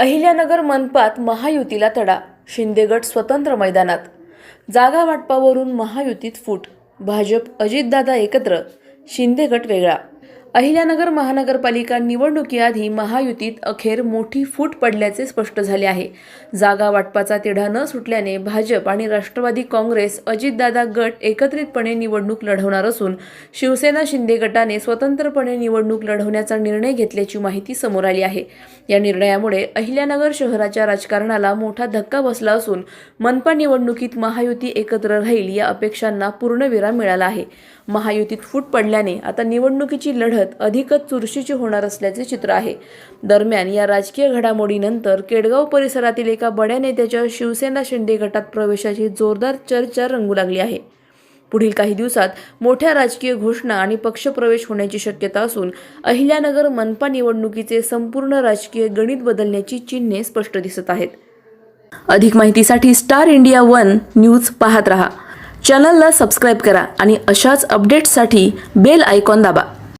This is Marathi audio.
अहिल्यानगर मनपात महायुतीला तडा शिंदेगट स्वतंत्र मैदानात. जागा वाटपावरून महायुतीत फूट भाजप अजितदादा एकत्र शिंदेगट वेगळा. अहिल्यानगर महानगरपालिका निवडणुकीआधी महायुतीत अखेर मोठी फूट पडल्याचे स्पष्ट झाले आहे. जागा वाटपाचा तिढा न सुटल्याने भाजप आणि राष्ट्रवादी काँग्रेस अजितदादा गट एकत्रितपणे निवडणूक लढवणार असून शिवसेना शिंदे गटाने स्वतंत्रपणे निवडणूक लढवण्याचा निर्णय घेतल्याची माहिती समोर आली आहे. या निर्णयामुळे अहिल्यानगर शहराच्या राजकारणाला मोठा धक्का बसला असून मनपा निवडणुकीत महायुती एकत्र राहील या अपेक्षांना पूर्णविराम मिळाला आहे. महायुतीत फूट पडल्याने आता निवडणुकीची लढत अधिकच चुरशीची होणार असल्याचे चित्र आहे. दरम्यान या राजकीय घडामोडीनंतर केडगाव परिसरातील एका बड्या नेत्याच्या शिवसेना शिंदे गटात प्रवेशाची जोरदार चर्चा रंगू लागली आहे. पुढील काही दिवसात मोठ्या राजकीय घोषणा आणि पक्षप्रवेश होण्याची शक्यता असून अहिल्यानगर मनपा निवडणुकीचे संपूर्ण राजकीय गणित बदलण्याची चिन्हे स्पष्ट दिसत आहेत. अधिक माहितीसाठी स्टार इंडिया वन न्यूज पाहत रहा. चॅनलला सबस्क्राईब करा आणि अशाच अपडेट्ससाठी बेल आयकॉन दाबा.